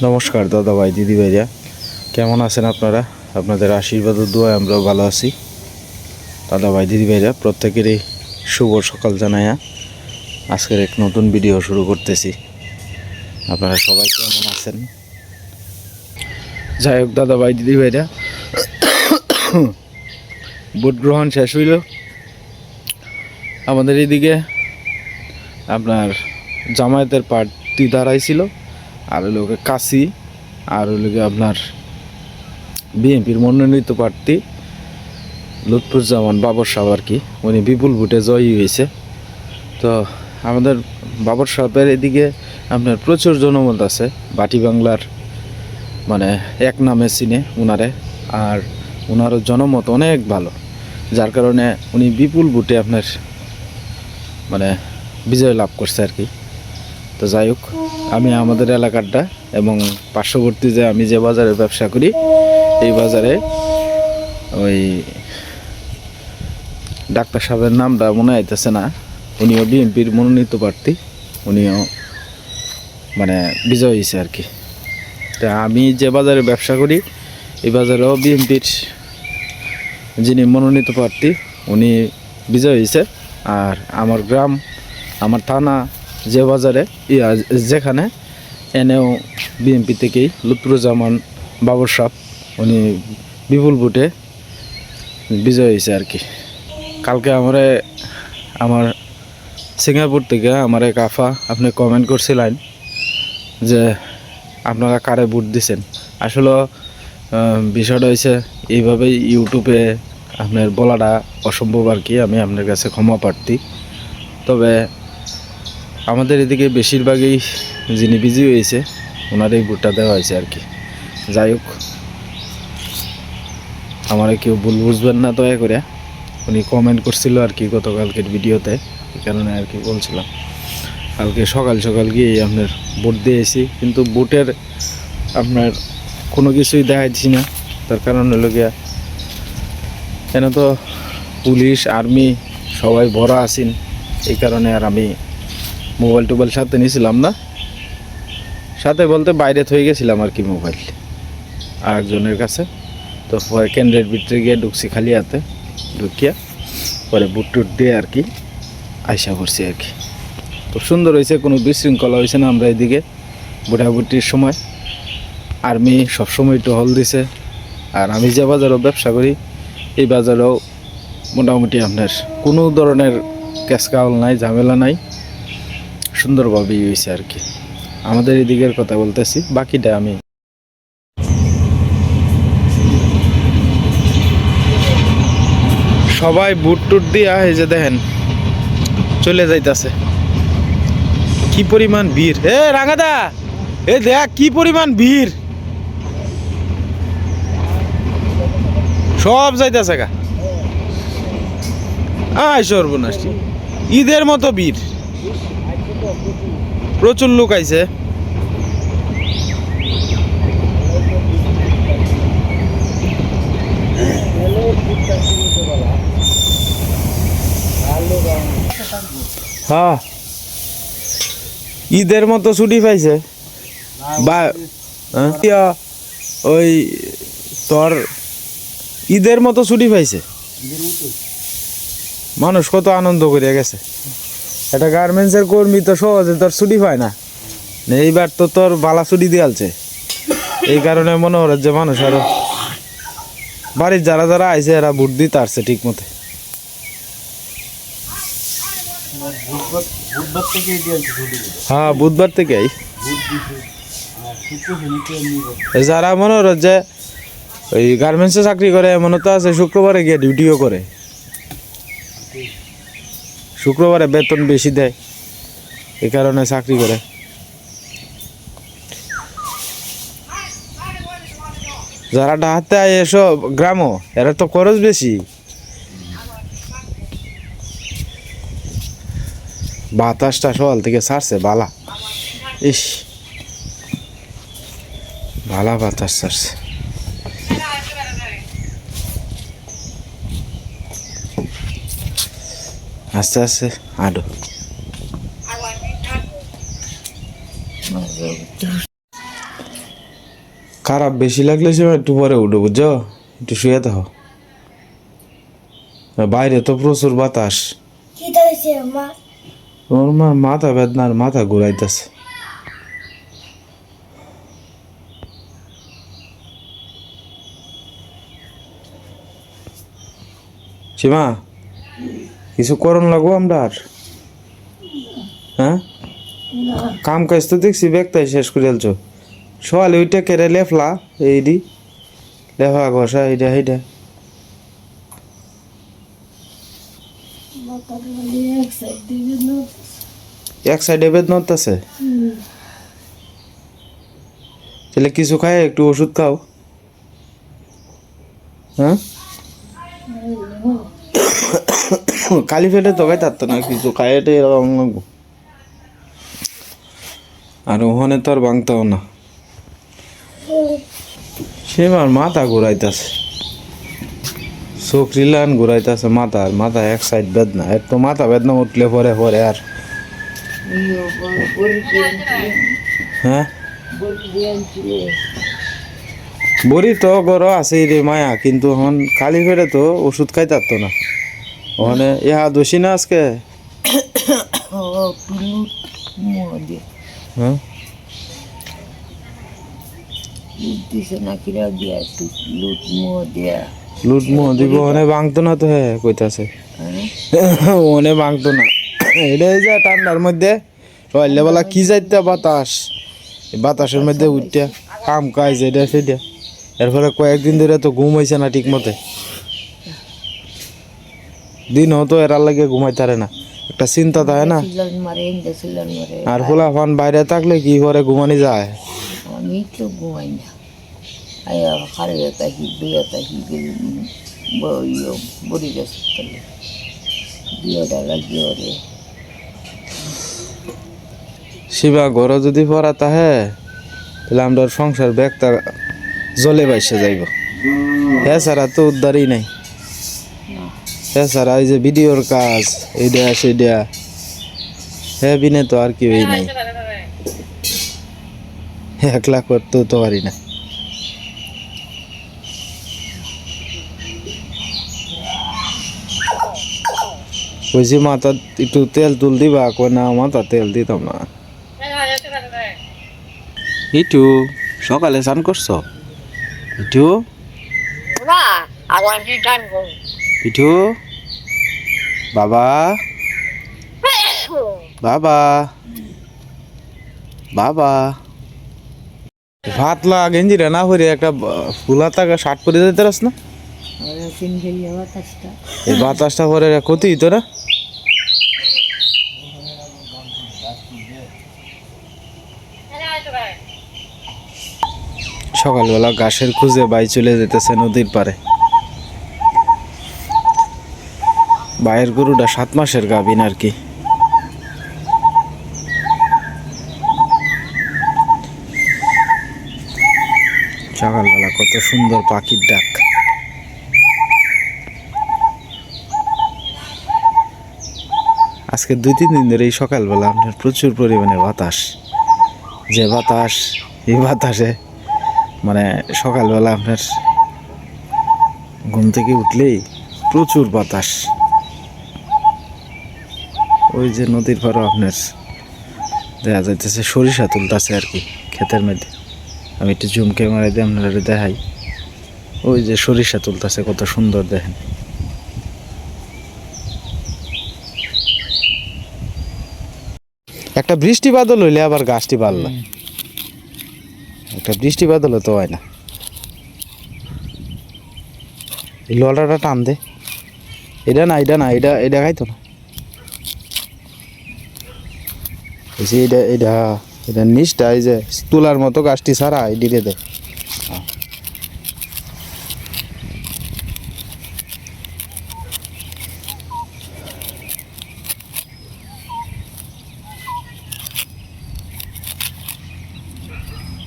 নমস্কার দাদা ভাই, দিদি ভাইরা। কেমন আছেন আপনারা? আপনাদের আশীর্বাদ ও আমরাও ভালো আছি। দাদা ভাই, দিদি ভাইরা, প্রত্যেকেরই শুভ সকাল জানায়া। আজকের এক নতুন ভিডিও শুরু করতেছি। আপনারা সবাই কেমন আছেন? যাই হোক, দাদা ভাই, দিদি ভাইরা। ভোট গ্রহণ শেষ হইল। আমাদের এদিকে আপনার জামায়াতের প্রার্থী দাঁড়াইছিল। আর হলো কাশি, আর হলো আপনার বিএনপির মনোনীত প্রার্থী লুৎফুজ্জামান বাবর সাহেব আর কি, উনি বিপুল ভোটে জয়ী হয়েছে। তো আমাদের বাবর সাহেবের এদিকে আপনার প্রচুর জনমত আছে, বাটি বাংলার মানে এক নামে চিনে উনারে, আর ওনারও জনমত অনেক ভালো। যার কারণে উনি বিপুল ভোটে আপনার মানে বিজয় লাভ করছে আর কি। তো যাই হোক, আমি আমাদের এলাকারটা এবং পার্শ্ববর্তী যে আমি যে বাজারে ব্যবসা করি, এই বাজারে ওই ডাক্তার সাহেবের নামটা মনে আইতেছে না। উনিও বিএনপির মনোনীত প্রার্থী, উনিও মানে বিজয় হয়েছে আর কি। তা আমি যে বাজারে ব্যবসা করি, এই বাজারেও বিএনপির যিনি মনোনীত প্রার্থী, উনি বিজয় হয়েছে আর আমার গ্রাম, আমার থানা যে বাজারে ইয়া যেখানে এনেও বিএনপি থেকেই লুৎফুজ্জামান বাবর সাহ উনি বিপুল ভোটে বিজয় হয়েছে আর কি। কালকে আমারে, আমার সিঙ্গাপুর থেকে আমার এক আফা আপনি কমেন্ট করছিলেন যে আপনারা কারে ভোট দিছেন? আসলে বিষয়টা হয়েছে এইভাবেই ইউটিউবে আপনার বলাটা অসম্ভব আর কি, আমি আপনার কাছে ক্ষমা প্রার্থী। তবে আমাদের এদিকে বেশিরভাগই যিনি বিজি হয়েছে ওনার এই ভোটটা দেওয়া হয়েছে আর কি। যাই হোক, আমার কেউ ভুল বুঝবেন না দয়া করে। উনি কমেন্ট করছিল আর কি গতকালকের ভিডিওতে, এই কারণে আর কি বলছিলাম। কালকে সকাল সকাল গিয়ে আপনার ভোট দিয়েছি, কিন্তু ভোটের আপনার কোনো কিছুই দেখাচ্ছি না। তার কারণ হলো গিয়া, কেন তো পুলিশ, আর্মি সবাই ভরা আছেন, এই কারণে আর আমি মোবাইল টোবাইল সাথে নিয়েছিলাম না। সাথে বলতে বাইরে থয়ে গেছিলাম আর কি মোবাইল আরেকজনের কাছে। তো পরে কেন্দ্রের ভিতরে গিয়ে ঢুকছি খালি হাতে, ঢুকিয়া পরে বুট টুট দিয়ে আর কি আইসা করছি আর কি। তো সুন্দর হয়েছে, কোনো বিশৃঙ্খলা হয়েছে না আমরা এদিকে বুটাবুটির সময়। আর্মি সবসময় টহল দিছে। আর আমি যে বাজারেও ব্যবসা করি, এই বাজারেও মোটামুটি আপনার কোনো ধরনের ক্যাসকাওয়াল নাই, ঝামেলা নাই। সুন্দরভাবেই হয়েছে আর কি। আমাদের এদিকের কথা বলতেছি, বাকিটা আমি সবাই বুট টুট দিয়া এই যে দেখেন, চলে যাইতাছে। কি পরিমাণ ভিড়। এ, রাঙাদা! এ, দেখ কি পরিমাণ ভিড়। সব যাইতাছে গা। আয় সর্বনাশী। ঈদের মতো ভিড়। প্রচুর লোক আইছে। হ্যাঁ। ঈদের মতো ছুটি পাইছে। বা হ্যাঁ? ওই তোর ঈদের মতো ছুটি পাইছে। মানুষ কত আনন্দ করিয়া গেছে। একটা গার্মেন্টসের কর্মী তো সহজে তোর ছুটি পায় না। এইবার তো তোর বালা ছুটি দিয়ালছে। এই কারণে মনে হলো যে মানুষ আরও বাড়ির যারা যারা আইছে এরা ভোট দিতে আসছে ঠিক মতো থেকে হ্যাঁ বুধবার থেকেই। যারা মনে হলো যে ওই গার্মেন্টসে চাকরি করে এমন তো আছে, শুক্রবারে গিয়ে ডিউটিও করে। শুক্রবারে বেতন বেশি দেয় এ কারণে চাকরি করে। যারা ডাহাতে আয় এসো গ্রামও এরা তো খরচ বেশি। বাতাসটা সকাল থেকে ছাড়ছে, বালা। ইস, বালা বাতাস ছাড়ছে। আস্তে আস্তে আডো খারাপ বেশি লাগলে সে একটু পরে উঠো বুঝছ? একটু শুয়ে থাকো। বাইরে তো প্রচুর বাতাস। ওর মা মাথা বেদনার মাথা ঘুরাইতেছে। সীমা? কিছু করণ লাগবো আমরা আর? হ্যাঁ? কাম কাজ তো দেখছি ব্যাগটাই শেষ করে আলছো সকালে ওইটা কেড়ে লেফলা এই দি লেফা ঘষা এইটা এইটা এক সাইডে বেদনা আছে? তাহলে কিছু খায়, একটু ওষুধ খাও। হ্যাঁ? কালি ফেটে তো থাকতো না কিছু খায় এটা এরকম লাগবো। আর ওখানে তো আর ভাঙতাও না। সে আমার মাথা ঘুরাইতেছে। চোখরি লান ঘুরাইতেছে মাথা, আর মাথা এক সাইড বেদনা এর তো মাথা বেদনা উঠলে পরে পরে আর। হ্যাঁ? বড়ি তো গর আছে রে মায়া, কিন্তু এখন খালি ফেরে তো ওষুধ পারতো না। ওখানে ইহা দোষী না আজকে? হ্যাঁ? না তো হ্যাঁ কইতাছে। ভাঙতো না। ঠান্ডার মধ্যে বেলা কি যাইতে বাতাস? বাতাসের মধ্যে উঠতে কাম কাজ এরপরে কয়েকদিন ধরে তো ঘুম হয়েছে না ঠিক মতে দিন হতো এরার লাগে ঘুমাইতে পারে না। একটা চিন্তা থাকে না। আর আর ফুলাফান বাইরে থাকলে কি করে ঘুমানি যায়? আমি তো ঘুমাই না। শিবা ঘর যদি পড়া তাহে তাহলে আমরা সংসার ব্যাগটা জলে বাইসে যাইব। হ্যাঁ ছাড়া তো উদ্ধারই নাই। হ্যাঁ ছাড়া এই যে ভিডিওর কাজ এইটা সেইটা হ্যাঁ বিনে তো আর কেউই নাই। একলা করতেও তো পারি না। কইছি মাথা একটু তেল তুল দিবা? কই না মাথা তেল দিতাম না। ইটু সকালে স্নান করছ? ইটু? না আবার রিটার্ন ইটু বাবা? বাবা? বাবা? ভাতলা গেঞ্জি রে না হরে একটা ফুলা টাকা শার্ট পরে যেতে রাস না? এই বাতাসটা পরে ক্ষতি হইতো না? সকালবেলা ঘাসের খুঁজে বাই চলে যেতেছে নদীর পারে বাইয়ের গরুটা সাত মাসের গাভিন আর কি। সকালবেলা কত সুন্দর পাখির ডাক। আজকে দুই তিন দিন ধরে এই সকালবেলা আপনার প্রচুর পরিমাণে বাতাস। যে বাতাস, এই বাতাসে মানে সকালবেলা আপনার ঘুম থেকে উঠলেই প্রচুর বাতাস। ওই যে নদীর পাড়ও আপনার দেখা যাইতেছে সরিষা তুলতেছে আর কি ক্ষেতের মধ্যে। আমি একটু জুম ক্যামেরা দিয়ে আপনারা দেখাই। ওই যে সরিষা তুলতেছে কত সুন্দর দেখেন। একটা বৃষ্টি বাদল হইলে আবার গাছটি বাড়ল। একটা বৃষ্টি বাদল তো হয় না। এই লটাটা টান দে। এটা না এটা না এটা এটা খাইতো না এই যে এটা এটা এটা নিচটা এই যে তুলার মতো গাছটি ছাড়া এদিকে দে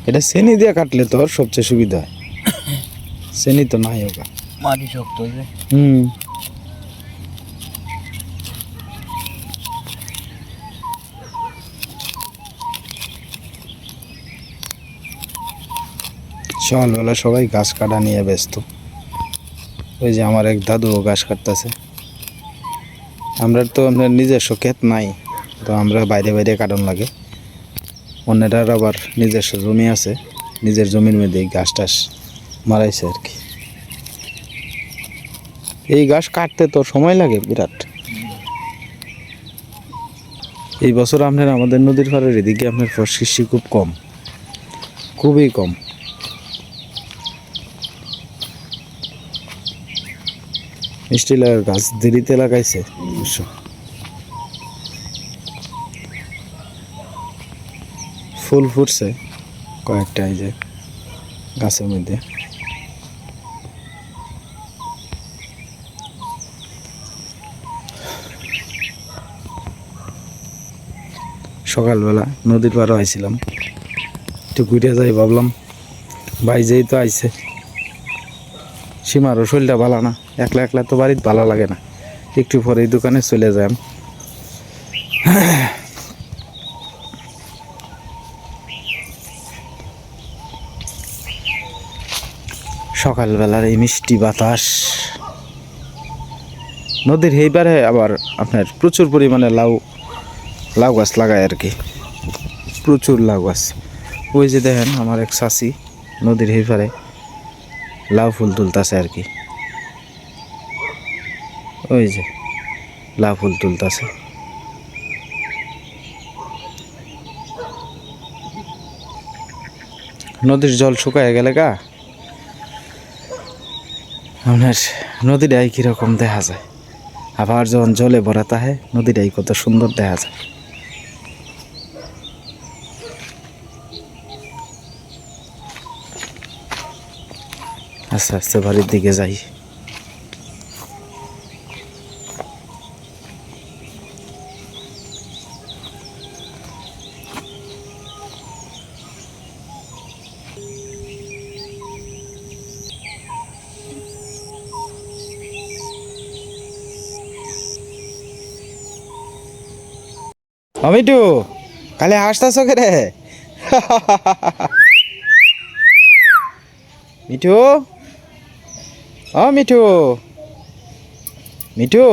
এটা চেনি দিয়ে কাটলে তোর সবচেয়ে সুবিধা। হয় চেনি তো নাই ওগা। মাটি শক্ত হুম। সকালবেলা সবাই গাছ কাটা নিয়ে ব্যস্ত। ওই যে আমার এক দাদুও গাছ কাটতেছে। আমরা তো আপনার নিজস্ব ক্ষেত নাই, তো আমরা বাইরে বাইরে কাটন লাগে। অন্যটার আবার নিজস্ব জমি আছে, নিজের জমির মধ্যে গাছ টাস মারাইছে আর কি। এই গাছ কাটতে তো সময় লাগে বিরাট। এই বছর আপনার আমাদের নদীর পাড়ের এদিকে আপনার ফসকৃষি খুব কম, খুবই কম। মিষ্টি লাগার গাছ দেরিতে লাগাইছে ফুল ফুটছে কয়েকটা এই যে গাছের মধ্যে। সকালবেলা নদীর পাড়ে আইছিলাম। একটু ঘুরে যাই ভাবলাম ভাই যেই তো আইছে। সীমারও শরীরটা ভালো না। একলা একলা তো বাড়িতে ভালো লাগে না। একটু পরে এই দোকানে চলে যান সকালবেলার এই মিষ্টি বাতাস। নদীর এইবারে আবার আপনার প্রচুর পরিমাণে লাউ লাউ গাছ লাগায় আর কি। প্রচুর লাউ গাছ। ওই যে দেখেন আমার এক চাষি নদীর এই পারে লাউ ফুল তুলতাছে আর কি। ওই যে, লাউ ফুল তুলতাছে। নদীর জল শুকায় গেলে গা? আপনার নদীটাই কীরকম দেখা যায়? আবার যখন জলে ভরা তাহে নদীটাই কত সুন্দর দেখা যায়। আস্তে আস্তে বাড়ির দিকে যাই। অমিটু কালে হাসতাছ রে? মিঠু? ও মিঠু। মিঠু।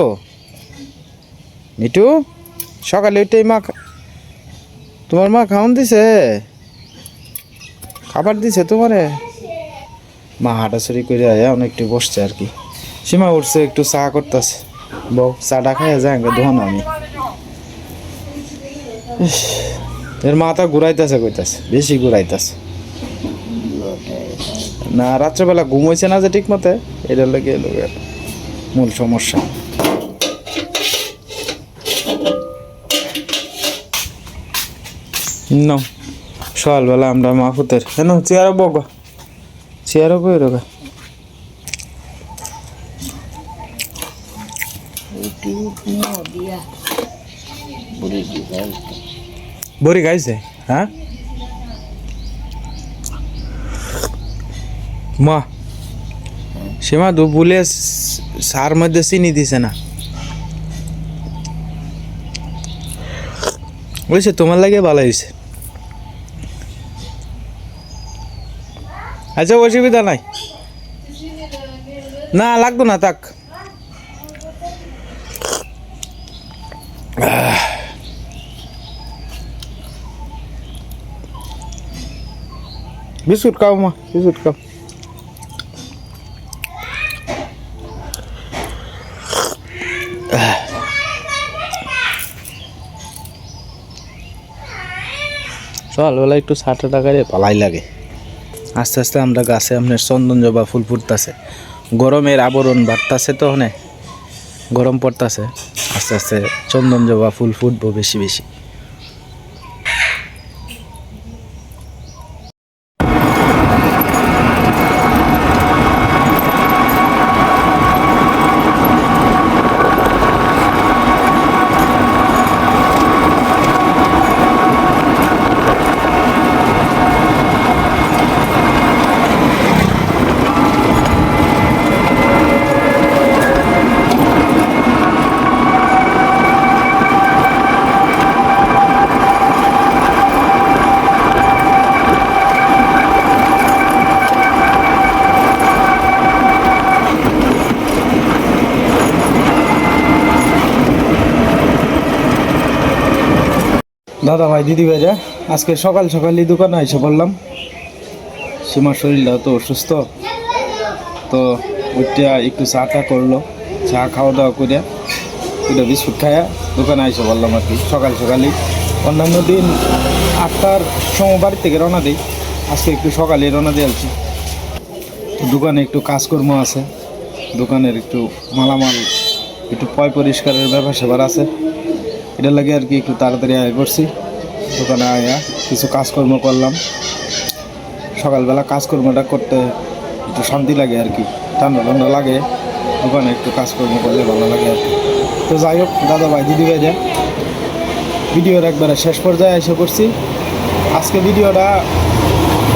মিঠু, সকালে উঠে মা তোমার মা খাওয়ান দিছে? খাবার দিছে তোমারে? মা হাঁটাছড়ি করে আয়া অনেকটু বসছে আর কি। সীমা উঠছে, একটু চা করতেছে। বউ, চাটা খাইয়া যায় দোহান আমি। এর মাথা ঘুরাইতেছে, কইতাছে, বেশি ঘুরাইতেছে। না রাত্রেবেলা ঘুমাইছে না যে ঠিক মতে এটা লেগে লোকের মূল সমস্যা। ন সকালবেলা আমরা মাহুতের কেন চেয়ারও বগ চেয়ারও বই রোগা বুড়ি খাইছে হ্যাঁ? মা সীমা দু বলে সার মধ্যে চিনি দিছে না। বলছে, তোমার লাগে ভালো হয়েছে আচ্ছা অসুবিধা নাই। না লাগতো না তাক বিস্কুট খাও মা, বিস্কুট খাও। সকালবেলা একটু ষাট টাকা রে পালাই লাগে। আস্তে আস্তে আমরা গাছে আপনার চন্দন জবা ফুল ফুটতেছে। গরমের আবরণ বাড়তেছে তো অনেক গরম পড়তেছে। আস্তে আস্তে চন্দন জবা ফুল ফুটবো বেশি বেশি। দাদা ভাই দিদি ভাইরা আজকে সকাল সকালই দোকানে এসে বললাম সীমার শরীরটা তো অসুস্থ। তো ওইটা একটু চা টা করল। চা খাওয়া দাওয়া করে দুটো বিস্কুট খায়া দোকানে এসে বললাম আর কি, সকাল সকালই। অন্যান্য দিন আটটার সময় বাড়ি থেকে রওনা দিই। আজকে একটু সকালে রওনা দিয়েছি তো দোকানে একটু কাজকর্ম আছে। দোকানের একটু মালামাল, একটু পয় পরিষ্কারের ব্যাপার সেবার আছে। এটা লাগে আর কি একটু তাড়াতাড়ি আয় করছি। দোকানে আয়া, কিছু কাজকর্ম করলাম। সকালবেলা কাজকর্মটা করতে একটু শান্তি লাগে আর কি। ঠান্ডা ঠান্ডা লাগে, দোকানে একটু কাজকর্ম করলে ভালো লাগে আর কি। তো যাই হোক দাদা ভাই দিদি ভাই যা ভিডিওর একবারে শেষ পর্যায়ে এসে করছি আজকে ভিডিওটা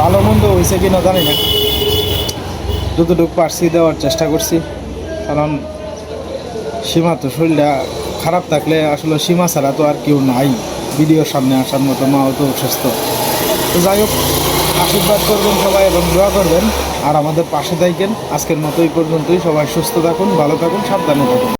ভালো মন্দ হয়েছে কিনা জানি না। যতটুকু পারছি দেওয়ার চেষ্টা করছি। কারণ সীমা তো শরীরটা খারাপ থাকলে আসলে সীমা ছাড়া তো আর কেউ নাই। ভিডিওর সামনে আসার মতো মাও তো অসুস্থ। তো যাই হোক, আশীর্বাদ করবেন সবাই এবং দোয়া করবেন। আর আমাদের পাশে থাকেন। আজকের মতো এই পর্যন্তই। সবাই সুস্থ থাকুন, ভালো থাকুন, সাবধানে থাকুন।